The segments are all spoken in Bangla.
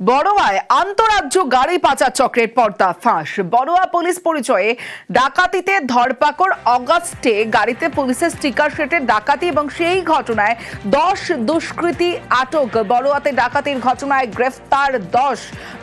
বড়োয়ায় আন্তরাজ্য গাড়ি পাচার চক্রের পর্দা ফাঁস। বড়োয়া পুলিশ পরিচয়ে ডাকাতিতে ধরপাকড় অগাস্টে গাড়িতে পুলিশের স্টিকার সেটে ডাকাতি এবং সেই ঘটনায় দশ দুষ্কৃতী আটক। বড়োয়াতে ডাকাতির ঘটনায় গ্রেফতার দশ।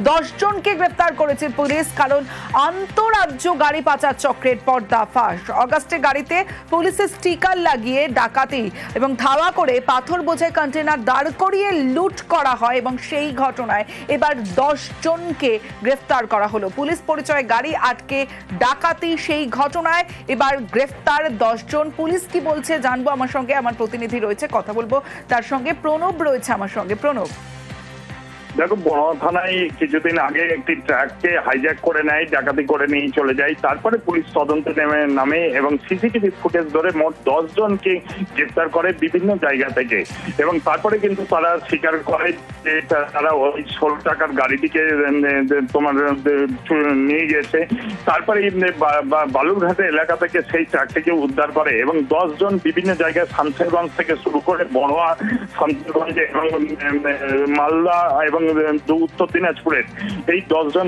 দশ জনকে গ্রেফতার করেছে পুলিশ, কারণ আন্তরাজ্য গাড়ি পাচার চক্রের পর্দা ফাঁস। অগাস্টে গাড়িতে পুলিশের স্টিকার লাগিয়ে ডাকাতি এবং ধাওয়া করে পাথর বোঝায় কন্টেনার দাঁড় করিয়ে লুট করা হয় এবং সেই ঘটনায় এবার দশ জনকে গ্রেফতার করা হলো। পুলিশ পরিচয়ে গাড়ি আটকে ডাকাতি সেই ঘটনায় এবার গ্রেফতার জন। পুলিশ কি বলছে জানব। আমার সঙ্গে আমার প্রতিনিধি রয়েছে, কথা বলব। তার সঙ্গে প্রণব রয়েছে আমার সঙ্গে। প্রণব। দেখো বড় থানায় কিছুদিন আগে একটি ট্রাককে হাইজ্যাক করে নেয়, ডাকাতি করে নিয়ে চলে যায়। তারপরে পুলিশ তদন্ত নেমে, নামে এবং সিসিটিভি ফুটেজ ধরে মোট দশ জনকে গ্রেফতার করে বিভিন্ন জায়গা থেকে। এবং তারপরে কিন্তু তারা স্বীকার করে যে তারা ওই ষোলো টাকার গাড়িটিকে তোমার নিয়ে গেছে তারপরে বালুরঘাটে এলাকা থেকে সেই ট্রাকটিকে উদ্ধার করে এবং দশ জন বিভিন্ন জায়গায় শামসেরগঞ্জ থেকে শুরু করে বড়োয়া শামসেরগঞ্জে এবং মালদা এবং উত্তর দিনাজপুরের। এই দশজন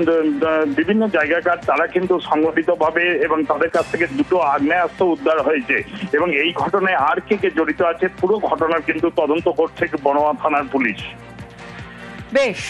বিভিন্ন জায়গাকার তারা কিন্তু সংগঠিত ভাবে এবং তাদের কাছ থেকে দুটো আগ্নেয়াস্ত্র উদ্ধার হয়েছে। এবং এই ঘটনায় আর কে কে জড়িত আছে, পুরো ঘটনার কিন্তু তদন্ত করছে বড়োয়া থানার পুলিশ। বেশ।